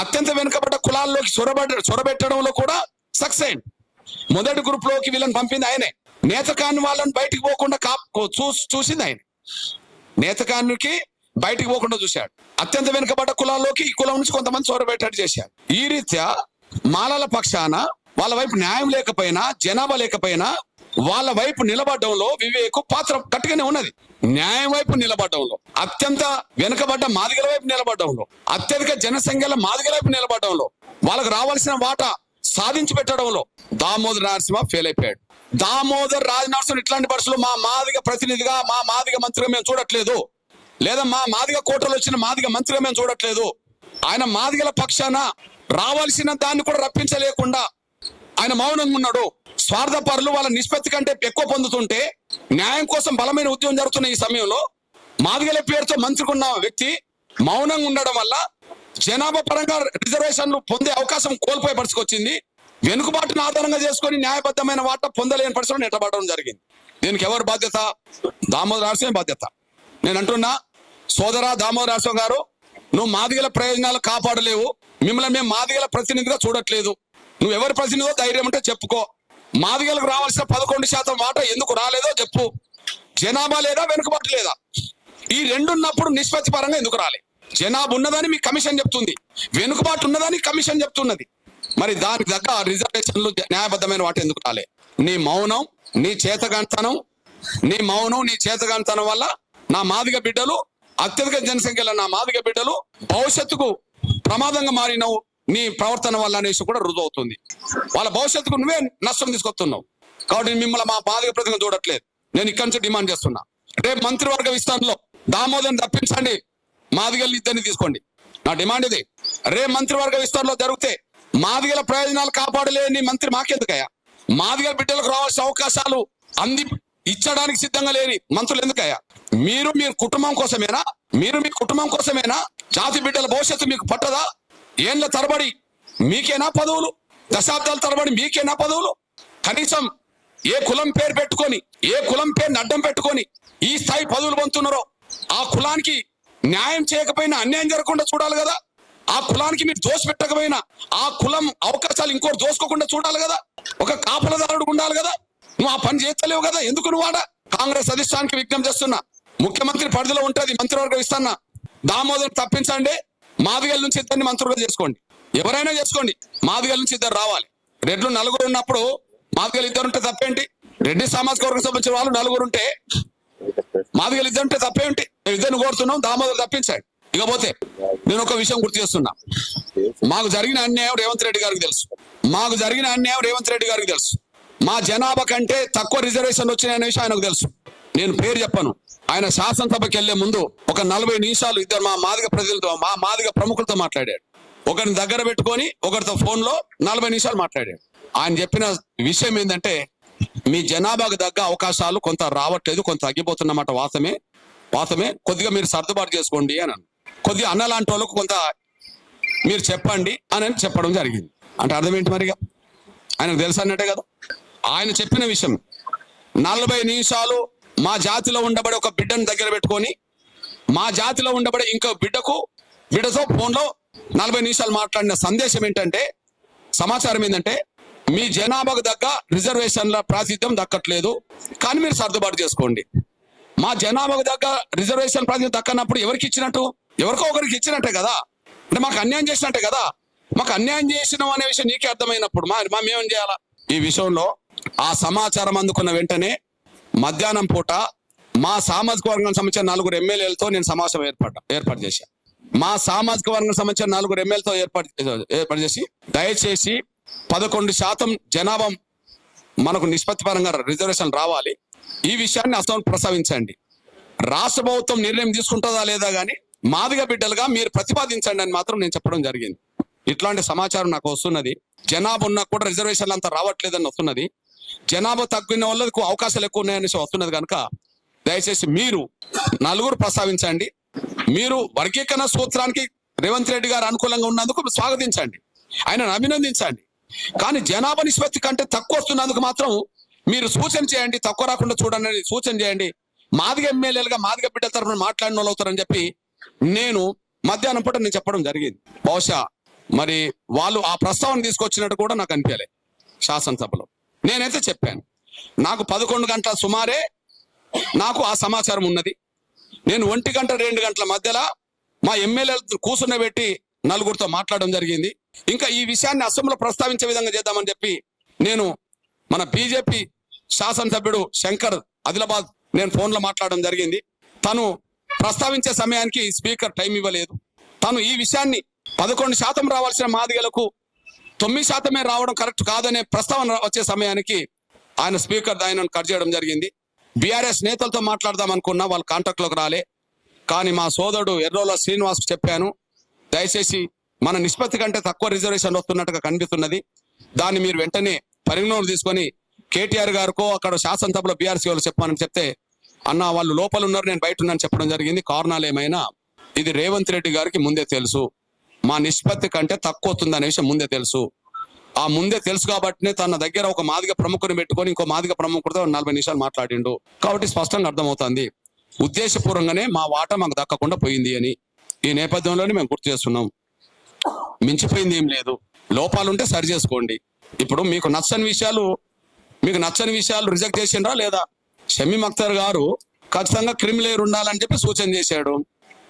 అత్యంత వెనుకబడ్డ కులాల్లోకి చొరబడ్డ చొరబెట్టడంలో కూడా సక్సెస్ అయింది మొదటి గ్రూప్లోకి వీళ్ళని పంపింది ఆయనే. నేతకాన్ని వాళ్ళని బయటికి పోకుండా కా చూసింది ఆయన. నేతకానికి బయటికి పోకుండా చూశాడు. అత్యంత వెనుకబడ్డ కులాల్లోకి ఈ కులం నుంచి కొంతమంది చొరబెట్టాడు చేశాడు ఈ రీత్యా మాలల పక్షాన వాళ్ళ వైపు న్యాయం లేకపోయినా జనాభా లేకపోయినా వాళ్ళ వైపు నిలబడడంలో వివేకు పాత్ర గట్టిగానే ఉన్నది. న్యాయం వైపు నిలబడడంలో అత్యంత వెనుకబడ్డ మాదిగల వైపు నిలబడడంలో అత్యధిక జనసంఖ్యల మాదిగల వైపు నిలబడడంలో వాళ్ళకు రావాల్సిన వాటా సాధించి పెట్టడంలో దామోదర్ నరసింహ ఫెయిల్ అయిపోయాడు. దామోదర్ రాజనరసింహ ఇట్లాంటి పరిస్థితులు మా మాదిగ ప్రతినిధిగా మా మాదిగ మంత్రిగా మేము చూడట్లేదు. లేదా మా మాదిగ కోటలు వచ్చిన మాదిగ మంత్రిగా మేము చూడట్లేదు. ఆయన మాదిగల పక్షాన రావాల్సిన దాన్ని కూడా రప్పించలేకుండా ఆయన మౌనంగా ఉన్నాడు. స్వార్థపరులు వాళ్ళ నిష్పత్తి కంటే ఎక్కువ పొందుతుంటే న్యాయం కోసం బలమైన ఉద్యమం జరుగుతున్న ఈ సమయంలో మాదిగల పేరుతో మంత్రికున్న వ్యక్తి మౌనంగా ఉండడం వల్ల జనాభా పరంగా రిజర్వేషన్లు పొందే అవకాశం కోల్పోయే పరిస్థితి వచ్చింది. వెనుకబాటును ఆధారంగా చేసుకొని న్యాయబద్ధమైన వాట పొందలేని పరిస్థితులు నెట్టబడడం జరిగింది. దీనికి ఎవరు బాధ్యత? దామోదర రాష్ట్రమే బాధ్యత. నేను అంటున్నా సోదర దామోదర రాష్ట్రం గారు నువ్వు మాదిగల ప్రయోజనాలు కాపాడలేవు. మిమ్మల్ని మేము మాదిగల ప్రతినిధిగా చూడట్లేదు. నువ్వు ఎవరి ప్రతినిధో ధైర్యం అంటే చెప్పుకో. మాదిగలకు రావాల్సిన పదకొండు శాతం వాటా ఎందుకు రాలేదో చెప్పు. జనాభా లేదా వెనుకబాటు లేదా? ఈ రెండున్నప్పుడు నిష్పత్తి పరంగా ఎందుకు రాలే? జనాభా ఉన్నదని మీ కమిషన్ చెప్తుంది. వెనుకబాటు ఉన్నదని కమిషన్ చెప్తున్నది. మరి దానికి దగ్గర రిజర్వేషన్లు న్యాయబద్ధమైన వాటి ఎందుకు రాలే? నీ మౌనం నీ చేతగాంతనం నీ మౌనం నీ చేతగాంతనం వల్ల నా మాదిగ బిడ్డలు అత్యధిక జనసంఖ్యలో నా మాదిగ బిడ్డలు భవిష్యత్తుకు ప్రమాదంగా మారినవు. నీ ప్రవర్తన వల్ల అనేసి కూడా రుజువు అవుతుంది వాళ్ళ భవిష్యత్తుకు నువ్వే నష్టం తీసుకొస్తున్నావు. కాబట్టి మిమ్మల్ని మా మాదిగ ప్రతిగా చూడట్లేదు. నేను ఇక్కడి నుంచి డిమాండ్ చేస్తున్నా. రేపు మంత్రివర్గ విస్తరణలో దామోదర్ని తప్పించండి. మాదిగల్ని ఇద్దరిని తీసుకోండి. నా డిమాండ్ ఇది. రేపు మంత్రివర్గ విస్తరణలో జరిగితే మాదిగల ప్రయోజనాలు కాపాడలేని మంత్రి మాకెందుకయ్యా? మాదిగల బిడ్డలకు రావాల్సిన అవకాశాలు అంది ఇచ్చడానికి సిద్ధంగా లేని మంత్రులు ఎందుకయ్యా? మీరు మీ కుటుంబం కోసమేనా? మీరు మీ కుటుంబం కోసమేనా? జాతి బిడ్డల భవిష్యత్తు మీకు పట్టదా? ఏండ్ల తరబడి మీకేనా పదవులు? దశాబ్దాల తరబడి మీకేనా పదవులు? కనీసం ఏ కులం పేరు పెట్టుకొని ఏ కులం పేరు అడ్డం పెట్టుకొని ఈ స్థాయి పదవులు పొందుతున్నారో ఆ కులానికి న్యాయం చేయకపోయినా అన్యాయం జరగకుండా చూడాలి కదా. ఆ కులానికి మీరు దోష పెట్టకపోయినా ఆ కులం అవకాశాలు ఇంకోటి దోసుకోకుండా చూడాలి కదా. ఒక కాపలదారుడు ఉండాలి కదా. నువ్వు ఆ పని చేస్తలేవు కదా. ఎందుకు నువ్వు ఆడ? కాంగ్రెస్ అధిష్టానికి విజ్ఞప్తి చేస్తున్నా. ముఖ్యమంత్రి పరిధిలో ఉంటుంది మంత్రివర్గం ఇస్తానా? దామోదర్ తప్పించండి. మాదిగల నుంచి ఇద్దరిని మంత్రులుగా చేసుకోండి. ఎవరైనా చేసుకోండి. మాదిగల నుంచి ఇద్దరు రావాలి. రెడ్లు నలుగురు ఉన్నప్పుడు మాదిగలు ఇద్దరు ఉంటే తప్పేంటి? రెడ్డి సామాజిక వర్గం సంబంధించిన వాళ్ళు నలుగురు ఉంటే మాదిగలు ఇద్దరు ఉంటే తప్పేంటి? మేము ఇద్దరిని కోరుతున్నాం. దామోదర్ తప్పించాడు. ఇకపోతే నేను ఒక విషయం గుర్తు చేస్తున్నా. మాకు జరిగిన అన్యాయం రేవంత్ రెడ్డి గారికి తెలుసు. మాకు జరిగిన అన్యాయం రేవంత్ రెడ్డి గారికి తెలుసు. మా జనాభా కంటే తక్కువ రిజర్వేషన్ వచ్చినాయనే విషయం ఆయనకు తెలుసు. నేను పేరు చెప్పను. ఆయన శాసనసభకి వెళ్ళే ముందు ఒక నలభై నిమిషాలు ఇద్దరు మా మాదిగ ప్రజలతో మా మాదిగ ప్రముఖులతో మాట్లాడాడు. ఒకరిని దగ్గర పెట్టుకొని ఒకరితో ఫోన్లో నలభై నిమిషాలు మాట్లాడాడు. ఆయన చెప్పిన విషయం ఏంటంటే మీ జనాభాకు తగ్గ అవకాశాలు కొంత రావట్లేదు కొంత తగ్గిపోతున్నమాట వాస్తవమే. వాస్తవమే. కొద్దిగా మీరు సర్దుబాటు చేసుకోండి అని కొద్దిగా అన్న లాంటి వాళ్ళకు కొంత మీరు చెప్పండి అని చెప్పడం జరిగింది. అంటే అర్థం ఏంటి మరిగా? ఆయనకు తెలుసు అన్నట్టే కదా. ఆయన చెప్పిన విషయం నలభై నిమిషాలు మా జాతిలో ఉండబడే ఒక బిడ్డను దగ్గర పెట్టుకొని మా జాతిలో ఉండబడే ఇంకో బిడ్డకు బిడ్డతో ఫోన్లో నలభై నిమిషాలు మాట్లాడిన సందేశం ఏంటంటే సమాచారం ఏంటంటే మీ జనాభాకు దగ్గ రిజర్వేషన్ల ప్రాతినిధ్యం దక్కట్లేదు కానీ మీరు సర్దుబాటు చేసుకోండి. మా జనాభాకు దగ్గ రిజర్వేషన్ ప్రాతినిధ్యం దక్కనప్పుడు ఎవరికి ఇచ్చినట్టు? ఎవరికో ఒకరికి ఇచ్చినట్టే కదా? అంటే మాకు అన్యాయం చేసినట్టే కదా? మాకు అన్యాయం చేసినాం అనే విషయం నీకే అర్థమైనప్పుడు మా మేమేం చేయాలా? ఈ విషయంలో ఆ సమాచారం అందుకున్న వెంటనే మధ్యాహ్నం పూట మా సామాజిక వర్గం సంబంధించిన నలుగురు ఎమ్మెల్యేలతో నేను సమావేశం ఏర్పాటు ఏర్పాటు చేశాను మా సామాజిక వర్గం సంబంధించిన నలుగురు ఎమ్మెల్యేతో ఏర్పాటు ఏర్పాటు చేసి దయచేసి పదకొండు శాతం జనాభా మనకు నిష్పత్తి పరంగా రిజర్వేషన్ రావాలి. ఈ విషయాన్ని అసలు ప్రస్తావించండి. రాష్ట్ర ప్రభుత్వం నిర్ణయం తీసుకుంటుందా లేదా కానీ మాదిగ బిడ్డలుగా మీరు ప్రతిపాదించండి అని మాత్రం నేను చెప్పడం జరిగింది. ఇట్లాంటి సమాచారం నాకు వస్తున్నది. జనాభా ఉన్నా కూడా రిజర్వేషన్లు అంతా రావట్లేదని వస్తున్నది. జనాభా తగ్గిన వాళ్ళకు అవకాశాలు ఎక్కువ ఉన్నాయనేసి వస్తున్నది కనుక దయచేసి మీరు నలుగురు ప్రస్తావించండి. మీరు వర్గీకరణ సూత్రానికి రేవంత్ రెడ్డి గారు అనుకూలంగా ఉన్నందుకు స్వాగతించండి. ఆయనను అభినందించండి. కానీ జనాభా నిష్పత్తి కంటే తక్కువ వస్తున్నందుకు మాత్రం మీరు సూచన చేయండి తక్కువ రాకుండా చూడండి సూచన చేయండి. మాదిగ ఎమ్మెల్యేలుగా మాదిగ బిడ్డల తరఫున మాట్లాడిన వాళ్ళు అవుతారని చెప్పి నేను మధ్యాహ్నం పూట నేను చెప్పడం జరిగింది. బహుశా మరి వాళ్ళు ఆ ప్రస్తావన తీసుకొచ్చినట్టు కూడా నాకు అనిపించలే. శాసనసభలో. నేనైతే చెప్పాను. నాకు పదకొండు గంటల సుమారే నాకు ఆ సమాచారం ఉన్నది. నేను ఒంటి గంట రెండు గంటల మధ్యలో మా ఎమ్మెల్యేలతో కూర్చున్నబెట్టి నలుగురితో మాట్లాడడం జరిగింది. ఇంకా ఈ విషయాన్ని అసెంబ్లీలో ప్రస్తావించే విధంగా చేద్దామని చెప్పి నేను మన బీజేపీ శాసనసభ్యుడు శంకర్ ఆదిలాబాద్ నేను ఫోన్లో మాట్లాడడం జరిగింది. తను ప్రస్తావించే సమయానికి స్పీకర్ టైం ఇవ్వలేదు. తను ఈ విషయాన్ని పదకొండు శాతం రావాల్సిన మాదిగలకు తొమ్మిది శాతమే రావడం కరెక్ట్ కాదనే ప్రస్తావన వచ్చే సమయానికి ఆయన స్పీకర్ ఆయనను కట్ చేయడం జరిగింది. బీఆర్ఎస్ నేతలతో మాట్లాడదాం అనుకున్నా వాళ్ళు కాంటాక్ట్లోకి రాలే. కానీ మా సోదరుడు ఎర్రోల శ్రీనివాస్ చెప్పాను దయచేసి మన నిష్పత్తి కంటే తక్కువ రిజర్వేషన్ వస్తున్నట్టుగా కనిపిస్తున్నది. దాన్ని మీరు వెంటనే పరిగణలోకి తీసుకొని కేటీఆర్ గారికో అక్కడ శాసనసభలో బీఆర్సీ వాళ్ళు చెప్పానని చెప్తే అన్న వాళ్ళు లోపల ఉన్నారు నేను బయట ఉన్నాను చెప్పడం జరిగింది. కారణాలు ఏమైనా ఇది రేవంత్ రెడ్డి గారికి ముందే తెలుసు. మా నిష్పత్తి కంటే తక్కువ అవుతుంది అనే విషయం ముందే తెలుసు. ఆ ముందే తెలుసు కాబట్టి తన దగ్గర ఒక మాదిగ ప్రముఖుని పెట్టుకొని ఇంకో మాదిగ ప్రముఖుడితో నలభై నిమిషాలు మాట్లాడిండు. కాబట్టి స్పష్టంగా అర్థమవుతుంది. ఉద్దేశపూర్వకంగానే మా వాటా మాకు దక్కకుండా పోయింది అని ఈ నేపథ్యంలోనే మేము గుర్తు చేస్తున్నాం. మించిపోయింది ఏం లేదు. లోపాలుంటే సరి చేసుకోండి. ఇప్పుడు మీకు నచ్చని విషయాలు మీకు నచ్చని విషయాలు రిజెక్ట్ చేసిండ్రా లేదా? షమీమ్ అఖ్తర్ గారు ఖచ్చితంగా క్రిమిలేరు ఉండాలని చెప్పి సూచన చేశాడు.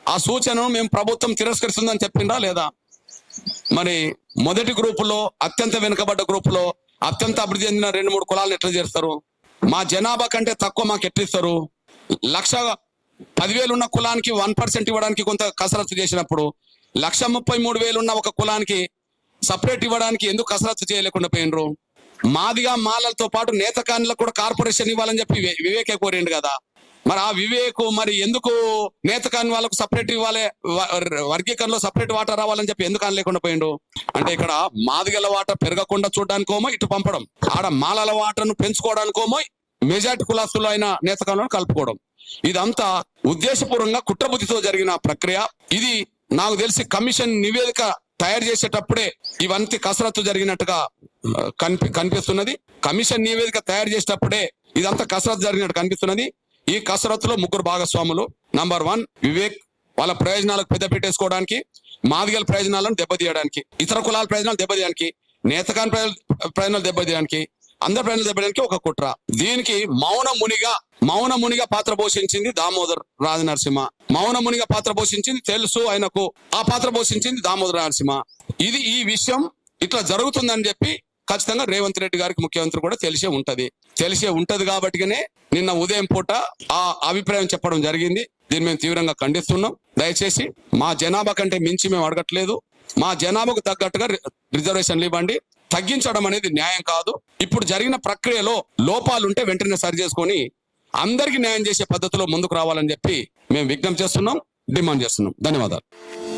ఆ సూచనను మేము ప్రభుత్వం తిరస్కరిస్తుందని చెప్పిండ్రా లేదా? మరి మొదటి గ్రూపులో అత్యంత వెనుకబడ్డ గ్రూపులో అత్యంత అభివృద్ధి చెందిన రెండు మూడు కులాలను ఎట్లా చేస్తారు మా జనాభా కంటే తక్కువ మాకు ఎట్టిస్తారు లక్ష పదివేలు ఉన్న కులానికి వన్ పర్సెంట్ ఇవ్వడానికి కొంత కసరత్తు చేసినప్పుడు లక్ష ముప్పై మూడు వేలు ఉన్న ఒక కులానికి సపరేట్ ఇవ్వడానికి ఎందుకు కసరత్తు చేయలేకుండా పోయినరు? మాదిగా మాలలతో పాటు నేతకాన్లకు కూడా కార్పొరేషన్ ఇవ్వాలని చెప్పి వివేకే కోరిండు కదా. మరి ఆ వివేకు మరి ఎందుకు నేతకాని వాళ్ళకు సపరేట్ ఇవ్వాలి? వర్గీకరణలో సపరేట్ వాటర్ రావాలని చెప్పి ఎందుకు అనలేకుండా పోయిండు? అంటే ఇక్కడ మాదిగల వాటర్ పెరగకుండా చూడడానికోమో ఇటు పంపడం ఆడ మాలల వాటర్ను పెంచుకోవడానికోమో మెజార్టీ కులాసులు అయిన నేతకాలను కలుపుకోవడం. ఇదంతా ఉద్దేశపూర్వకంగా కుట్రబుద్ధితో జరిగిన ప్రక్రియ. ఇది నాకు తెలిసి కమిషన్ నివేదిక తయారు చేసేటప్పుడే ఇవంతా కసరత్తు జరిగినట్టుగా కనిపి కనిపిస్తున్నది. కమిషన్ నివేదిక తయారు చేసేటప్పుడే ఇదంతా కసరత్తు జరిగినట్టు కనిపిస్తున్నది. ఈ కసరత్తులో ముగ్గురు భాగస్వాములు. నంబర్ వన్ వివేక్ వాళ్ళ ప్రయోజనాలకు పెద్ద పెట్టేసుకోవడానికి మాదిగల ప్రయోజనాలను దెబ్బతీయడానికి ఇతర కులాల ప్రయోజనాలు దెబ్బతీయడానికి నేతకాని ప్రయోజనాలు దెబ్బతీయడానికి అందరి ప్రయోజనాలు దెబ్బతీయడానికి ఒక కుట్ర. దీనికి మౌన మునిగా మౌన మునిగా పాత్ర పోషించింది దామోదర్ రాజ నరసింహ మౌన మునిగా పాత్ర పోషించింది తెలుసు ఆయనకు. ఆ పాత్ర పోషించింది దామోదర్ నరసింహ ఇది ఈ విషయం ఇట్లా జరుగుతుందని చెప్పి ఖచ్చితంగా రేవంత్ రెడ్డి గారికి ముఖ్యమంత్రి కూడా తెలిసే ఉంటది. తెలిసే ఉంటది కాబట్టిగానే నిన్న ఉదయం పూట ఆ అభిప్రాయం చెప్పడం జరిగింది. దీన్ని మేము తీవ్రంగా ఖండిస్తున్నాం. దయచేసి మా జనాభా కంటే మించి మేము అడగట్లేదు. మా జనాభాకు తగ్గట్టుగా రి- రిజర్వేషన్లు ఇవ్వండి. తగ్గించడం అనేది న్యాయం కాదు. ఇప్పుడు జరిగిన ప్రక్రియలో లోపాలుంటే వెంటనే సరి చేసుకొని అందరికీ న్యాయం చేసే పద్ధతిలో ముందుకు రావాలని చెప్పి మేము విజ్ఞప్తి చేస్తున్నాం డిమాండ్ చేస్తున్నాం. ధన్యవాదాలు.